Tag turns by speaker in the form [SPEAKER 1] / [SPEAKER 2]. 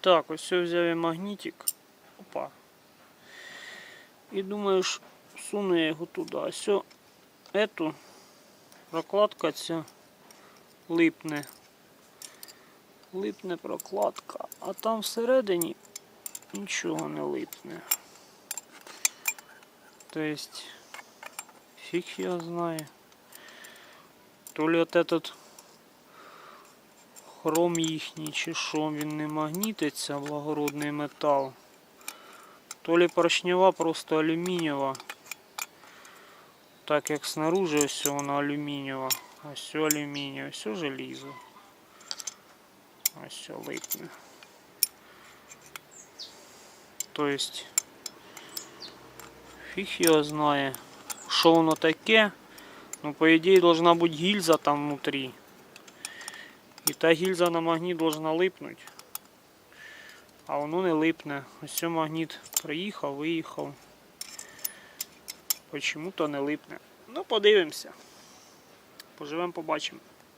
[SPEAKER 1] Так, ось я взяв я магнітик. Опа. І думаю, що суну я його туди. Ось о- ету прокладка ця липне. Липне прокладка. А там всередині нічого не липне. Тобто, фіг я знаю. То ли от этот хром їхній, чи що, він не магнітиться, благородний метал. То ли поршнева просто алюмінієва. Так як снаружи ось вона алюмінієва, а все алюмінієве, все желізо. Ось все липне. То есть фіг його знає, що воно таке. Ну, по ідеї, должна бути гільза там внутрі. І та гільза на магніт должна липнути. А воно не липне. Ось цей магніт приїхав, виїхав. Почому то не липне. Ну, подивимося. Поживемо, побачимо.